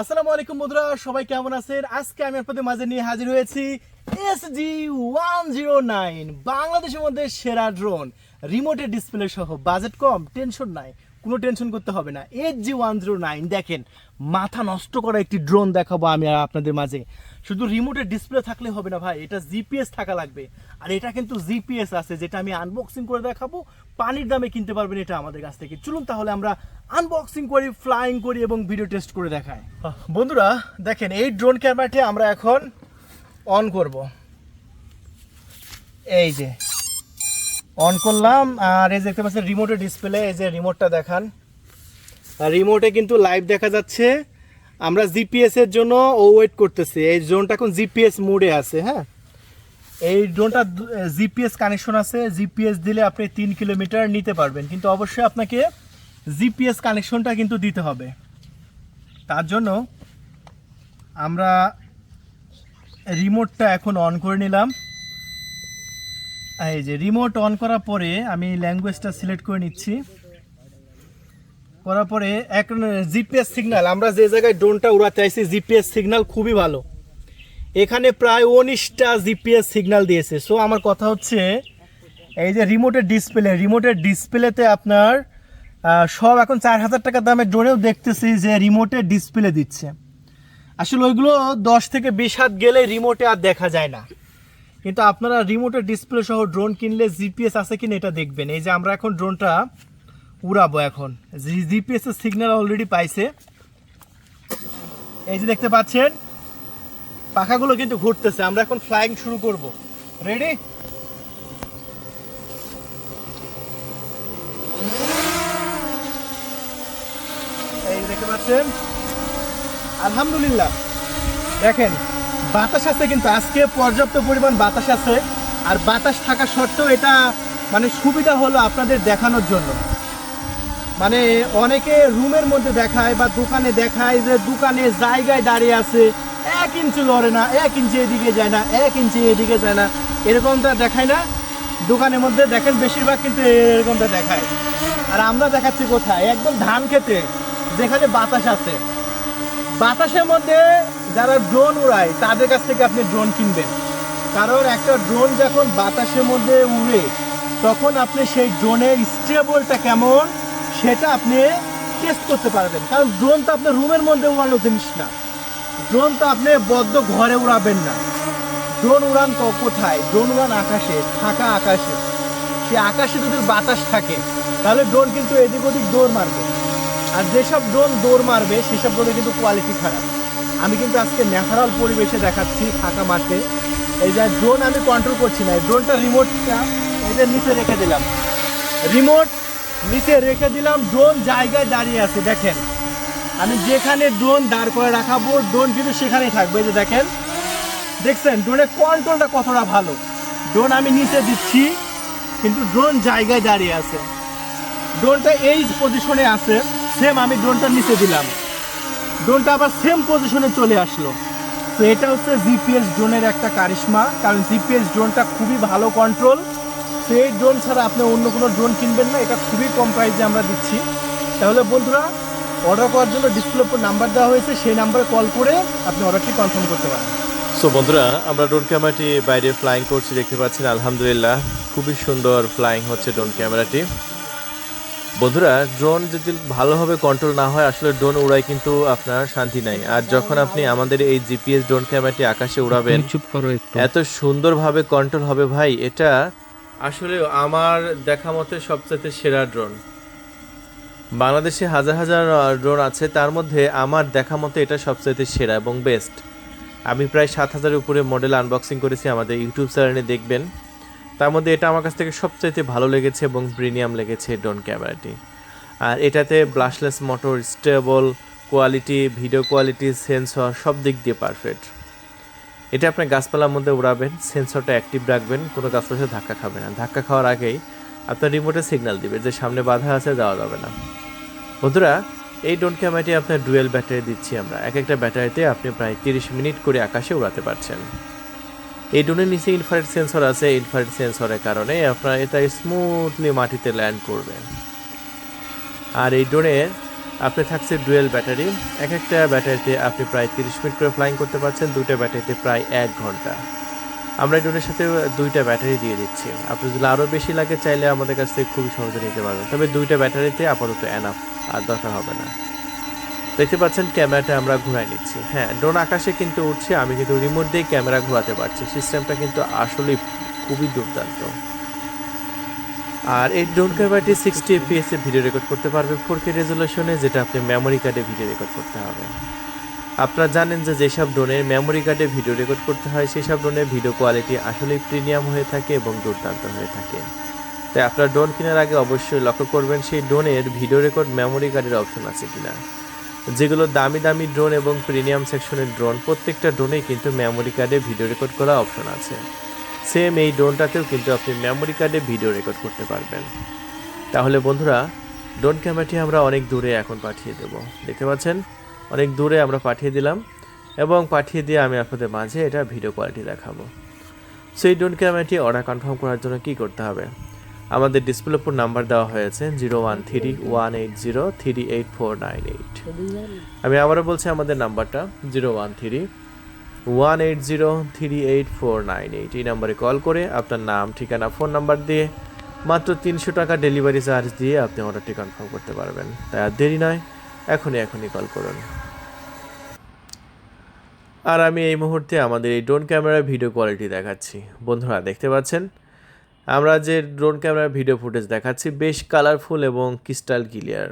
আসসালামু আলাইকুম বন্ধুরা, সবাই কেমন আছেন? আজকে আমি আপনাদের মাঝে নিয়ে হাজির হয়েছি S G one zero nine বাংলাদেশের মধ্যে সেরা ড্রোন রিমোটের ডিসপ্লে সহ বাজেট কম টেনশন নাই, কোনো টেনশন করতে হবে না। H G one zero nine দেখেন, মাথা নষ্ট করা একটি ড্রোন দেখাবো আমি আর আপনাদের মাঝে। শুধু রিমোটের ডিসপ্লে থাকলে হবে না ভাই, এটা জিপিএস থাকা লাগবে। আর এটা কিন্তু জিপিএস আছে, যেটা আমি আনবক্সিং করে দেখাবো পানির দামে কিনতে পারবেন এটা আমাদের কাছ থেকে। চলুন তাহলে আমরা আনবক্সিং করি ফ্লাইং করি এবং ভিডিও টেস্ট করে দেখাই। বন্ধুরা, দেখেন এই ড্রোন ক্যামেরাটি আমরা এখন অন করব। এই যে অন করলাম, আর এই যে দেখতে পাচ্ছেন রিমোটের ডিসপ্লে এই যে রিমোটটা দেখান। রিমোটে কিন্তু লাইভ দেখা যাচ্ছে। আমরা জিপিএস এর জন্য ও ওয়েট করতেছি। এই ড্রোনটা এখন জিপিএস মোডে আছে হ্যাঁ? এই ড্রোনটা জিপিএস কানেকশন আছে। জিপিএস দিলে আপনি তিন কিলোমিটার নিতে পারবেন। কিন্তু অবশ্যই আপনাকে জিপিএস কানেকশনটা কিন্তু দিতে হবে। তার জন্য আমরা রিমোটটা এখন অন করে নিলাম। এই যে রিমোট অন করার পরে আমি ল্যাঙ্গুয়েজটা সিলেক্ট করে নিচ্ছি। করার পরে এক জিপিএস সিগন্যাল আমরা যে জায়গায় ড্রোনটা উড়াতে চাইছি জিপিএস সিগন্যাল খুবই ভালো। এখানে প্রায় উনিশটা জিপিএস সিগন্যাল দিয়েছে। সো আমার কথা হচ্ছে, এই যে রিমোটের ডিসপ্লে রিমোটের ডিসপ্লেতে আপনার সব এখন চার হাজার টাকা দামের ড্রোনেও দেখতেছি যে রিমোটের ডিসপ্লে দিচ্ছে। আসলে ওইগুলো দশ থেকে বিশ হাত গেলে রিমোটে আর দেখা যায় না। কিন্তু আপনারা রিমোটের ডিসপ্লে সহ ড্রোন কিনলে জিপিএস আছে কিনা এটা দেখবেন। এই যে আমরা এখন ড্রোনটা উড়াবো এখন। জিপিএস এর সিগন্যাল অলরেডি পাইছে। এই যে দেখতে পাচ্ছেন পাখাগুলো কিন্তু ঘুরতেছে, আমরা এখন ফ্লাইং শুরু করব। রেডি দেখতে পাচ্ছেন? আলহামদুলিল্লাহ। দেখেন, বাতাস আছে কিন্তু আজকে পর্যাপ্ত পরিমাণ বাতাস আছে, আর বাতাস থাকা সত্ত্বেও এটা মানে সুবিধা হলো আপনাদের দেখানোর জন্য। মানে অনেকে রুমের মধ্যে দেখায় বা দোকানে দেখায় যে দোকানে জায়গায় দাঁড়িয়ে আছে এক ইঞ্চি লড়ে না, এক ইঞ্চি এদিকে যায় না, এক ইঞ্চি এদিকে যায় না। এরকমটা দেখায় না। দোকানের মধ্যে দেখেন বেশিরভাগ কিন্তু এরকমটা দেখায়। আর আমরা দেখাচ্ছি কোথায়? একদম ধান খেতে। যেখানে বাতাস আছে। বাতাসের মধ্যে যারা ড্রোন উড়ায়, তাদের কাছ থেকে আপনি ড্রোন কিনবেন। কারণ একটা ড্রোন যখন বাতাসের মধ্যে উড়ে, তখন আপনি সেই ড্রোনের স্টেবলটা কেমন, সেটা আপনি টেস্ট করতে পারবেন। কারণ ড্রোন তো আপনার রুমের মধ্যে উড়ানো জিনিস না। ড্রোন তো আপনি বদ্ধ ঘরে উড়াবেন না। ড্রোন উড়ান কোথায়? ড্রোন উড়ান আকাশে, ফাঁকা আকাশে। সে আকাশে যদি বাতাস থাকে, তাহলে ড্রোন কিন্তু এদিক ওদিক দৌড় মারবে। আর যেসব ড্রোন দৌড় মারবে, সেসব ড্রোনের কিন্তু কোয়ালিটি খারাপ। আমি কিন্তু আজকে ন্যাচারাল পরিবেশে দেখাচ্ছি ফাঁকা মাঠে। এই যে ড্রোন আমি কন্ট্রোল করছি না ড্রোনটা রিমোটটা এই যে নিচে রেখে দিলাম। রিমোট নিচে রেখে দিলাম ড্রোন জায়গায় দাঁড়িয়ে আছে, দেখেন। আমি যেখানে ড্রোন দাঁড় করে রাখাবো ড্রোন কিন্তু সেখানেই থাকবে যে দেখেন। দেখছেন? ড্রোনের কন্ট্রোলটা কতটা ভালো। ড্রোন আমি নিচে দিচ্ছি, কিন্তু ড্রোন জায়গায় দাঁড়িয়ে আছে। ড্রোনটা এই পজিশনে আছে সেম আমি ড্রোনটা নিচে দিলাম। ড্রোনটা আবার সেম পজিশনে চলে আসলো। তো এটা হচ্ছে জিপিএস ড্রোনের একটা কারিশমা, কারণ জিপিএস ড্রোনটা খুবই ভালো কন্ট্রোল সেই ড্রোন ছাড়া আপনি অন্য কোনো ড্রোন কিনবেন না, এটা খুবই কম প্রাইসে আমরা দিচ্ছি। তাহলে বন্ধুরা অর্ডার করার জন্য ডিসপ্লে উপর নাম্বার দেওয়া হয়েছে সেই নাম্বারে কল করে আপনি অর্ডারটি কনফার্ম করতে পারেন। সো বন্ধুরা আমরা ড্রোন ক্যামেরাটি বাইরে ফ্লাইং করছি দেখতে পাচ্ছেন আলহামদুলিল্লাহ খুবই সুন্দর ফ্লাইং হচ্ছে ড্রোন ক্যামেরাটি বন্ধুরা ড্রোন যদি ভালোভাবে কন্ট্রোল না হয় আসলে ড্রোন উড়ায় কিন্তু আপনার শান্তি নাই। আর যখন আপনি আমাদের এই জিপিএস ড্রোন ক্যামেরাটি আকাশে উড়াবেন চুপ করো এত সুন্দরভাবে কন্ট্রোল হবে ভাই এটা আসলে আমার দেখা মতে সবচেয়ে সেরা ড্রোন বাংলাদেশে হাজার হাজার ড্রোন আছে, তার মধ্যে আমার দেখা মতে এটা সবচেয়ে সেরা এবং বেস্ট। আমি প্রায় সাত হাজারের উপরে মডেল আনবক্সিং করেছি আমাদের ইউটিউব চ্যানেলে দেখবেন। তার মধ্যে এটা আমার কাছ থেকে সবচাইতে ভালো লেগেছে এবং প্রিমিয়াম লেগেছে ড্রোন ক্যামেরাটি। আর এটাতে brushless motor stable quality video quality sensor সব দিক দিয়ে পারফেক্ট এটা আপনি গাছপালার মধ্যে উড়াবেন সেন্সরটা অ্যাক্টিভ রাখবেন, কোনো গাছপালার সাথে ধাক্কা খাবে না। ধাক্কা খাওয়ার আগেই আপনার রিমোটে সিগন্যাল দিবে যে সামনে বাধা আছে, যাওয়া যাবে না। বন্ধুরা, এই ড্রোন ক্যামেরাটি আপনার ডুয়েল ব্যাটারি দিচ্ছি আমরা। এক একটা ব্যাটারিতে আপনি প্রায় তিরিশ মিনিট করে আকাশে উড়াতে পারছেন। এই ড্রোনের নিচে ইনফ্রারেড সেন্সর আছে। ইনফ্রারেড সেন্সরের কারণে আপনার এটা স্মুথলি মাটিতে ল্যান্ড করবে। আর এই ড্রোনের আপনি থাকছে ডুয়েল ব্যাটারি। এক একটা ব্যাটারিতে আপনি প্রায় তিরিশ মিনিট করে ফ্লাইং করতে পারছেন। দুইটা ব্যাটারিতে প্রায় এক ঘণ্টা। আমরা ড্রোনের সাথে দুইটা ব্যাটারি দিয়ে দিচ্ছি। আপনি যদি আরও বেশি লাগে, চাইলে আমাদের কাছ থেকে খুবই সহজে নিতে পারবেন। তবে দুইটা ব্যাটারিতে আপাতত এনাফ আর দরকার হবে না। দেখতে পাচ্ছেন, ক্যামেরাটা আমরা ঘুরাই নিচ্ছি। হ্যাঁ ড্রোন আকাশে কিন্তু উঠছে আমি কিন্তু রিমোট দিয়ে ক্যামেরা ঘোরাতে পারছি। সিস্টেমটা কিন্তু আসলেই খুবই দুর্দান্ত। আর এই ড্রোন ক্যামেরাটি সিক্সটি এফপিএস এ ভিডিও রেকর্ড করতে পারবে। ফোর কে রেজলিউশনে যেটা আপনি মেমোরি কার্ডে ভিডিও রেকর্ড করতে হবে। আপনারা জানেন যে যেসব ড্রোনের মেমোরি কার্ডে ভিডিও রেকর্ড করতে হয়, সেসব ড্রোনের ভিডিও কোয়ালিটি আসলেই প্রিমিয়াম হয়ে থাকে এবং দুর্দান্ত হয়ে থাকে। তাই আপনার ড্রোন কেনার আগে অবশ্যই লক্ষ্য করবেন সেই ড্রোনের ভিডিও রেকর্ড মেমোরি কার্ডের অপশন আছে কিনা। যেগুলো দামি দামি ড্রোন এবং প্রিমিয়াম সেকশনের ড্রোন, প্রত্যেকটা ড্রোনেই কিন্তু মেমোরি কার্ডে ভিডিও রেকর্ড করা অপশন আছে। সেম এই ড্রোনটাতেও কিন্তু আপনি মেমোরি কার্ডে ভিডিও রেকর্ড করতে পারবেন। তাহলে বন্ধুরা, ড্রোন ক্যামেরাটি আমরা অনেক দূরে এখন পাঠিয়ে দেব। দেখতে পাচ্ছেন? অনেক দূরে আমরা পাঠিয়ে দিলাম এবং পাঠিয়ে দিয়ে আমি আপনাদের মাঝে এটা ভিডিও কোয়ালিটি দেখাবো। সেই ড্রোন ক্যামেরাটি অর্ডার কনফার্ম করার জন্য কি করতে হবে? আমাদের ডিসপ্লে উপর নাম্বার দেওয়া হয়েছে zero one three one eight zero three eight four nine eight. আমি আবারও বলছি আমাদের নাম্বারটা, zero one three one eight zero three eight four nine eight. এই নাম্বারে কল করে আপনার নাম, ঠিকানা, ফোন নাম্বার দিয়ে মাত্র তিনশো টাকা ডেলিভারি চার্জ দিয়ে আপনি অর্ডারটি কনফার্ম করতে পারবেন। তাই আর দেরি নয়, এখনই এখনই কল করুন। আর আমি এই মুহূর্তে আমাদের এই ড্রোন ক্যামেরার ভিডিও কোয়ালিটি দেখাচ্ছি। বন্ধুরা, দেখতে পাচ্ছেন? আমরা যে ড্রোন ক্যামেরার ভিডিও ফুটেজ দেখাচ্ছি, বেশ কালারফুল এবং ক্রিস্টাল ক্লিয়ার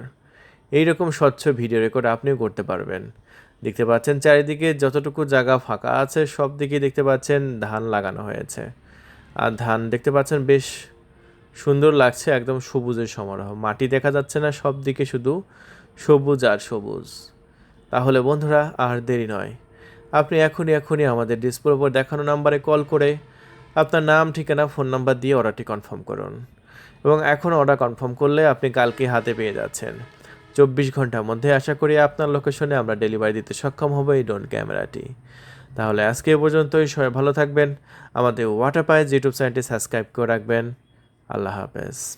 এইরকম স্বচ্ছ ভিডিও রেকর্ড আপনিও করতে পারবেন। দেখতে পাচ্ছেন চারিদিকে যতটুকু জায়গা ফাঁকা আছে, সব দিকে দেখতে পাচ্ছেন ধান লাগানো হয়েছে। আর ধান দেখতে পাচ্ছেন বেশ সুন্দর লাগছে, একদম সবুজের সমারোহ। মাটি দেখা যাচ্ছে না, সব দিকে শুধু সবুজ আর সবুজ। তাহলে বন্ধুরা, আর দেরি নয়। আপনি এখনই এখনই আমাদের ডিসপ্লে উপর দেখানো নাম্বারে কল করে আপনার নাম, ঠিকানা, ফোন নাম্বার দিয়ে অর্ডারটি কনফার্ম করুন। এবং এখন অর্ডার কনফার্ম করলে আপনি কালকে হাতে পেয়ে যাচ্ছেন। চব্বিশ ঘণ্টার মধ্যে আশা করি আপনার লোকেশনে আমরা ডেলিভারি দিতে সক্ষম হব এই ড্রোন ক্যামেরাটি। তাহলে আজকে এ পর্যন্তই, সবাই ভালো থাকবেন। আমাদের ওয়াটার পাইজ ইউটিউব চ্যানেলটি সাবস্ক্রাইব করে রাখবেন। আল্লাহ হাফেজ।